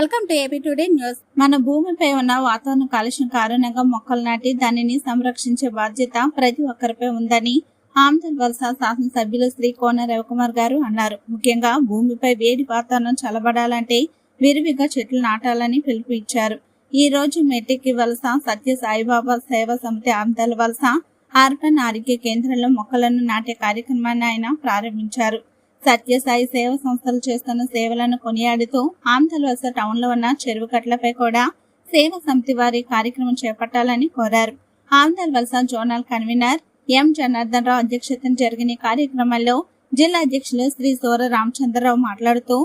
Welcome to AP today news. మన భూమిపై ఉన్న వాతావరణ కాలుష్యం కారణంగా మొక్కలు నాటి దానిని సంరక్షించే బాధ్యత ప్రతి ఒక్కరిపై ఉందని ఆమ్దల్ వలస శాసనసభ్యులు శ్రీ కోన రవికుమార్ గారు అన్నారు. ముఖ్యంగా భూమిపై వేడి వాతావరణం చలబడాలంటే విరివిగా చెట్లు నాటాలని పిలుపు ఇచ్చారు ఈ రోజు మెట్టికి వలస సత్య సాయిబాబా సేవా సమితి ఆమ్దల్ వలస అర్బన్ ఆరోగ్య కేంద్రంలో మొక్కలను నాటే కార్యక్రమాన్ని ఆయన ప్రారంభించారు. సత్యసాయి సేవ సంస్థలు చేస్తున్న సేవలను కొనియాడుతూ ఆంధ్రవలస వలస టౌన్లో ఉన్న చెరువు కట్లపై కూడా సేవ సమితి వారి కార్యక్రమం చేపట్టాలని కోరారు. Andhravalasa zonal convener M Janardhan Rao అధ్యక్షతన జరిగిన కార్యక్రమంలో జిల్లా అధ్యక్షులు శ్రీ సోర రామచంద్రరావు మాట్లాడుతూ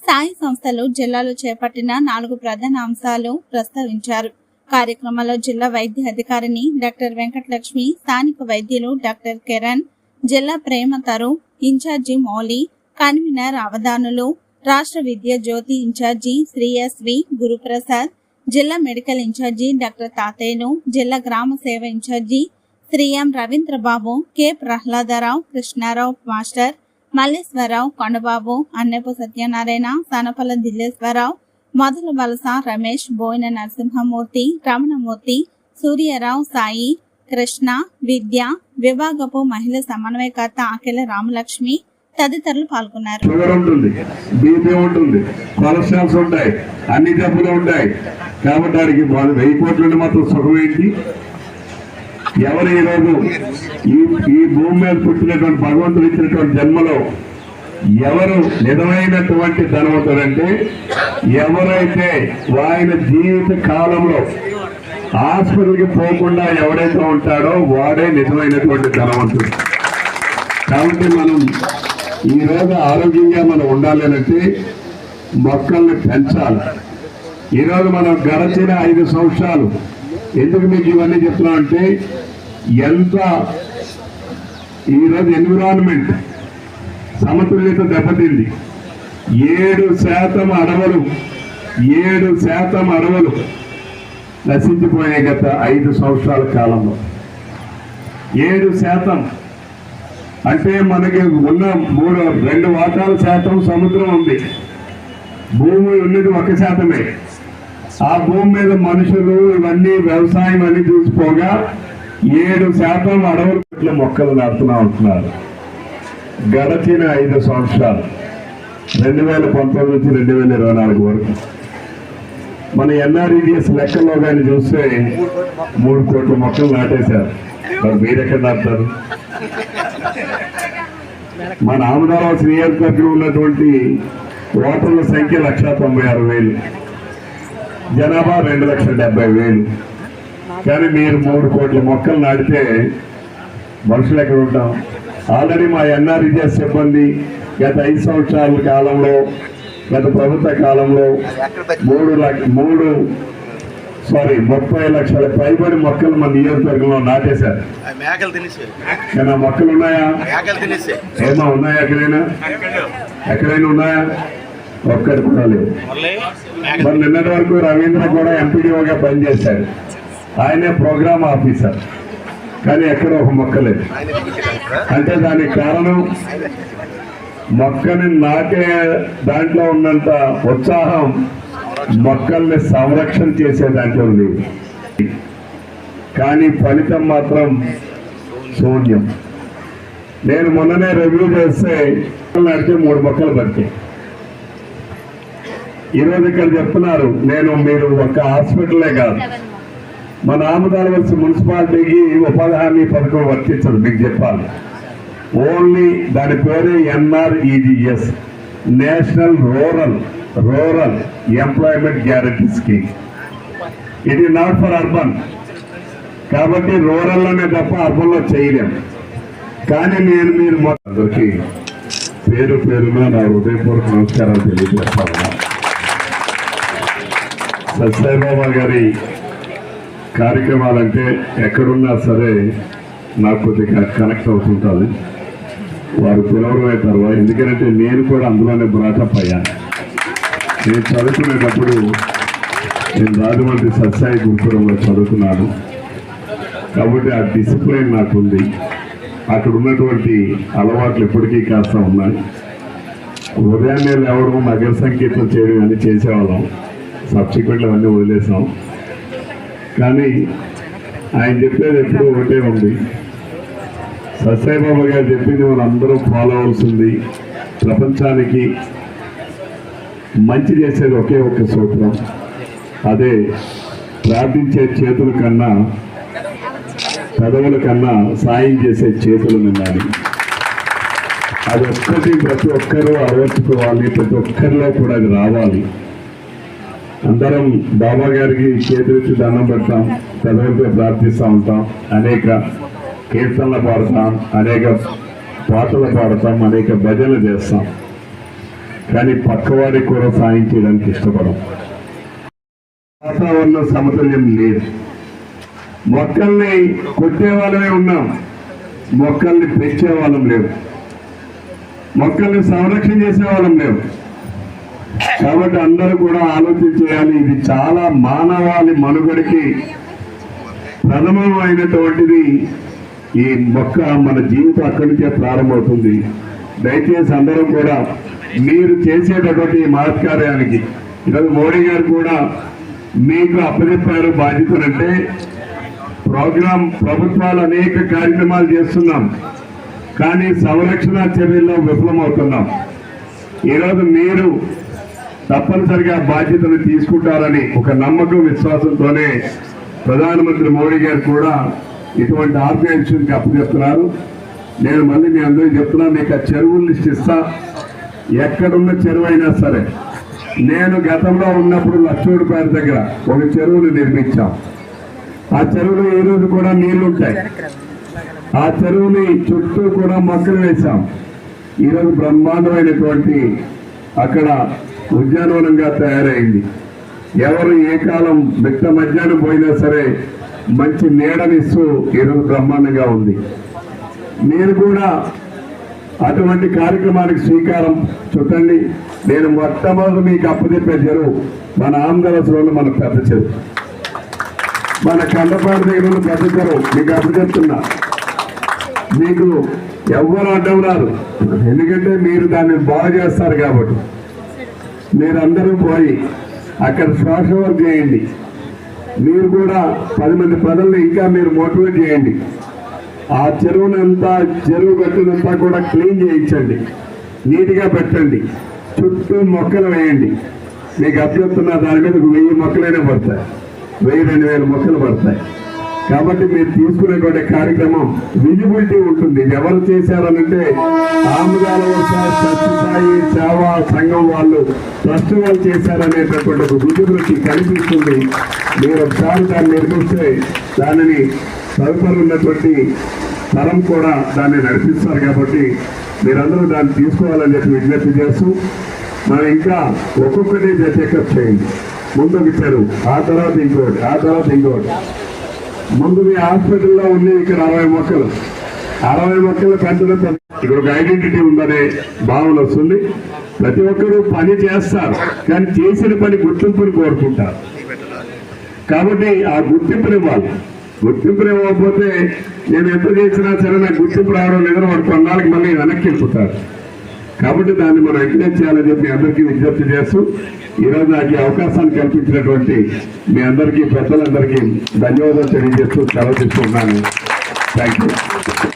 సాయి సంస్థలు జిల్లాలో చేపట్టిన నాలుగు ప్రధాన అంశాలు ప్రస్తావించారు. కార్యక్రమంలో జిల్లా వైద్య అధికారిని డాక్టర్ వెంకటలక్ష్మి స్థానిక వైద్యులు డాక్టర్ కిరణ్ జిల్లా ప్రేమ తరు ఇన్ఛార్జి మౌలి కన్వీనర్ అవధానులు రాష్ట్ర విద్యా జ్యోతి in-charge Sri S V Guruprasad జిల్లా మెడికల్ ఇన్ఛార్జి డాక్టర్ తాతయ్యను జిల్లా గ్రామ సేవ in-charge Sri M Ravindrababu K Prahladarao Krishnarao master Malleswararao Kondababu Annapu Satyanarayana Sanapala Dilleswararao Modala Valasa Ramesh Boina Narasimhamurthy Ramanamurthy Surya Rao Sai Krishna విద్య విభాగపు మహిళా సమన్వయకర్త ఆకెల రామలక్ష్మి తదితరులు పాల్గొన్నారు. షుగర్ ఉంటుంది బీపీ ఉంటుంది కొలెస్ట్రాల్స్ ఉంటాయి అన్ని జబ్బులు ఉంటాయి. కాబట్టి వెయ్యి కోట్ల మాత్రం సుఖం ఏంటి? ఎవరు ఈరోజు ఈ ఈ భూమి మీద పుట్టినటువంటి భగవంతుడు ఇచ్చినటువంటి జన్మలో ఎవరు నిజమైనటువంటి ధనవంతుడంటే ఎవరైతే ఆయన జీవిత కాలంలో హాస్పిటల్కి పోకుండా ఎవడైతే ఉంటాడో వాడే నిజమైనటువంటి ధనవంతుడు. కాబట్టి మనం ఈ రోజు ఆరోగ్యంగా మనం ఉండాలి అంటే మొక్కల్ని పెంచాలి. ఈరోజు మనం గడచిన ఐదు సంవత్సరాలు ఎందుకు మీకు ఇవన్నీ చెప్తున్నామంటే ఎంత ఈరోజు ఎన్విరాన్మెంట్ సమతుల్యత దెబ్బతింది. ఏడు శాతం అడవులు ఏడు శాతం అడవులు నశించిపోయిన గత ఐదు సంవత్సరాల కాలంలో. ఏడు శాతం. అంటే మనకి ఉన్న మూడు రెండు వాటాల శాతం సముద్రం ఉంది. భూమి ఉన్నది ఒక శాతమే. ఆ భూమి మీద మనుషులు ఇవన్నీ వ్యవసాయం అన్ని చూసిపోగా ఏడు శాతం అడవుల మొక్కలు నాటుతున్నా ఉంటున్నారు. గడచిన ఐదు సంవత్సరాలు. రెండు వేల పంతొమ్మిది నుంచి రెండు వేల ఇరవై నాలుగు వరకు. మన ఎన్ఆర్ఈడిఎస్ లెక్కల్లో కానీ చూస్తే మూడు కోట్ల మొక్కలు నాటేశారు. మరి మీరెక్కడ నాటుతారు? మన ఆమదారావు నియోజకవర్గంలో ఉన్నటువంటి ఓటర్ల సంఖ్య లక్ష తొంభై ఆరు వేలు. జనాభా రెండు లక్షల డెబ్బై వేలు. కానీ మీరు మూడు కోట్ల మొక్కలు నాటితే మనుషులు ఎక్కడ ఉంటాం? ఆల్రెడీ మా ఎన్ఆర్ఈజెస్ సిబ్బంది గత ఐదు సంవత్సరాల కాలంలో గత ప్రభుత్వ కాలంలో మూడు లక్ష మూడు సారీ ముప్పై లక్షల పైబడి మొక్కలు మన నియోజకవర్గంలో నాటేశారు. కానీ ఆ మొక్కలు ఉన్నాయా? ఏమా ఉన్నాయా ఎక్కడైనా? ఎక్కడైనా ఉన్నాయా? ఒక్కటి కూడా లేవు మరి నిన్నటి వరకు రవీంద్ర కూడా ఎంపీడీఓగా పనిచేశాడు. ఆయనే ప్రోగ్రామ్ ఆఫీసర్. కానీ ఎక్కడ ఒక మొక్క లేదు. అంటే దానికి కారణం? మొక్కని నాటే దాంట్లో ఉన్నంత ఉత్సాహం మొక్కల్ని సంరక్షణ చేసే దాంట్లో ఉంది. కానీ ఫలితం మాత్రం శూన్యం. నేను మొన్ననే రివ్యూ చేస్తే నాటితే మూడు మొక్కలు బతికాయి. ఈరోజు ఇక్కడ చెప్తున్నారు నేను మీరు ఒక హాస్పిటలే కాదు. మన ఆమదాలవలసి మున్సిపాలిటీకి ఉపాధి హామీ పథకం వర్తించదు మీకు చెప్పాలి. ఓన్లీ దాని పేరే NREGS national rural rural employment guarantee scheme. ఇది నాట్ ఫర్ అర్బన్ కాబట్టి రూరల్లోనే తప్ప అర్బన్లో చేయలేం. కానీ నేను మీరు అందరికీ పేరు పేరున నా హృదయపూర్వక నమస్కారాలు తెలియజేస్తాను. సత్యబాబా గారి కార్యక్రమాలంటే ఎక్కడున్నా సరే నాకు కొద్దిగా కనెక్ట్ అవుతుంటుంది. వారు పిలవడం తర్వాత ఎందుకంటే నేను కూడా అందులోనే బ్రాటప్ అయ్యాను నేను చదువుకునేటప్పుడు నేను రాజమండ్రి సత్సాయి గురుపురంలో చదువుకున్నాను. కాబట్టి ఆ డిసిప్లైన్ నాకు ఉంది అక్కడ ఉన్నటువంటి అలవాట్లు ఇప్పటికీ కాస్త ఉన్నాయి. ఉదయాన్నే లేవడం నగర సంకీర్తం చేయడం అని చేసేవాళ్ళం. సబ్సిక్వెంట్లు అవన్నీ వదిలేసాం. కానీ ఆయన చెప్పేది ఎప్పుడూ ఒకటే ఉంది. సత్సాయి గారు చెప్పింది మనం అందరూ ఫాలో అవ్వాల్సింది. ప్రపంచానికి మంచి చేసేది ఒకే ఒక సూత్రం. అదే ప్రార్థించే చేతుల కన్నా పెదవుల కన్నా సాయం చేసే చేతులు నిన్నాలి అది ఒక్కటి ప్రతి ఒక్కరూ అలవర్చుకోవాలి. ప్రతి ఒక్కరిలో కూడా అది రావాలి. అందరం బాబా గారికి చేతులెత్తి దండం పెడతాం. పెదవులతో ప్రార్థిస్తూ ఉంటాం. అనేక కీర్తనలు పాడతాం అనేక పాటలు పాడతాం అనేక భజనలు చేస్తాం. కానీ పక్కవాడికి కూడా సాయం చేయడానికి ఇష్టపడం వాతావరణం సమతుల్యం లేదు. మొక్కల్ని కొట్టే వాళ్ళమే ఉన్నాం. మొక్కల్ని పెంచే వాళ్ళం లేవు. మొక్కల్ని సంరక్షణ చేసే వాళ్ళం లేవు. కాబట్టి అందరూ కూడా ఆలోచన చేయాలి. ఇది చాలా మానవాళి మనుగడికి ప్రథమమైనటువంటిది ఈ మొక్క మన జీవితం అక్కడి నుంచే ప్రారంభమవుతుంది. దయచేసి అందరూ కూడా మీరు చేసేటటువంటి ఈ మహత్కార్యానికి ఈరోజు మోడీ గారు కూడా మీకు అప్పచెప్పారు బాధ్యతలంటే ప్రోగ్రాం ప్రభుత్వాలు అనేక కార్యక్రమాలు చేస్తున్నాం. కానీ సంరక్షణ చర్యల్లో విఫలమవుతున్నాం. ఈరోజు మీరు తప్పనిసరిగా బాధ్యతను తీసుకుంటారని ఒక నమ్మకం విశ్వాసంతోనే ప్రధానమంత్రి మోడీ గారు కూడా ఇటువంటి ఆర్గనైజేషన్కి అప్పచెప్తున్నారు నేను మళ్ళీ మీ అందరికీ చెప్తున్నా మీకు ఆ చెరువులు లిస్ట్ ఇస్తా. ఎక్కడున్న చెరువు అయినా సరే నేను గతంలో ఉన్నప్పుడు లక్ష్మీపేట దగ్గర ఒక చెరువును నిర్మించాం. ఆ చెరువులో ఈ రోజు కూడా నీళ్ళుంటాయి ఆ చెరువుని చుట్టూ కూడా మొక్కలు వేశాం. ఈరోజు బ్రహ్మాండమైనటువంటి అక్కడ ఉద్యానవనంగా తయారైంది. ఎవరు ఏ కాలం మిట్ట మధ్యాహ్నం పోయినా సరే మంచి నీడనిస్తూ ఈరోజు బ్రహ్మాండంగా ఉంది. నేను కూడా అటువంటి కార్యక్రమానికి శ్రీకారం చుట్టండి. నేను మొట్టమొదటి మీకు అప్పచెప్పే చెరువు మన ఆంధ్రప్రదేశ్లో మన పెద్ద చెరువు. మన కండపాడు దగ్గర ఉన్న పెద్ద చెరువు. మీకు అప్పచెప్తున్నా మీకు ఎవ్వరు అడ్డం రాదు. ఎందుకంటే మీరు దాన్ని బాగు చేస్తారు కాబట్టి. మీరందరూ పోయి అక్కడ సోషల్ వర్క్ చేయండి. మీరు కూడా పది మంది ప్రజల్ని ఇంకా మీరు మోటివేట్ చేయండి. ఆ చెరువునంతా చెరువు గట్టునంతా కూడా క్లీన్ చేయించండి. నీట్గా పెట్టండి. చుట్టూ మొక్కలు వేయండి. మీకు అభ్యర్థున్న దాని మీద వెయ్యి మొక్కలైనా పడతాయి. వెయ్యి రెండు వేల మొక్కలు పడతాయి. కాబట్టి మీరు తీసుకునేటువంటి కార్యక్రమం విజిబిలిటీ ఉంటుంది. ఎవరు చేశారనంటే ఆముదాల సత్యసాయి సేవా సంఘం వాళ్ళు ట్రస్ట్ వాళ్ళు చేశారనేటటువంటి ఒక విజిబిలిటీ కనిపిస్తుంది. మీరు ఒకసారి దాన్ని నిర్మిస్తే దానిని తదుపరి ఉన్నటువంటి తరం కూడా దాన్ని నడిపిస్తారు కాబట్టి మీరందరూ దాన్ని తీసుకోవాలని చెప్పి విజ్ఞప్తి చేస్తూ మనం ఇంకా ఒక్కొక్కటి చెకప్ చేయండి. ముందు ఒక ఆ తర్వాత ఇంకోటి ఆ తర్వాత ఇంకోటి. ముందు మీ హాస్పిటల్లో ఉంది ఇక్కడ అరవై మొక్కలు. అరవై మొక్కలు పెంచడం ఇక్కడ ఒక ఐడెంటిటీ ఉందనే భావన వస్తుంది. ప్రతి ఒక్కరూ పని చేస్తారు. కానీ చేసిన పని గుర్తింపుని కోరుకుంటారు. కాబట్టి ఆ గుర్తింపునివ్వాలి గుర్తింపుని ఇవ్వకపోతే నేను ఎంత చేసినా సరే నాకు గుర్తింపు రావడం లేదని వాడు కొన్నాళ్ళకి మళ్ళీ వెనక్కి వెళ్ళిపోతారు కాబట్టి దాన్ని మనం ఎంకరేజ్ చేయాలని చెప్పి అందరికీ విజ్ఞప్తి చేస్తూ ఈరోజు నాకు ఈ అవకాశాన్ని కల్పించినటువంటి మీ అందరికీ పెద్దలందరికీ ధన్యవాదాలు తెలియజేస్తూ సెలవు తీసుకుంటున్నాను. Thank you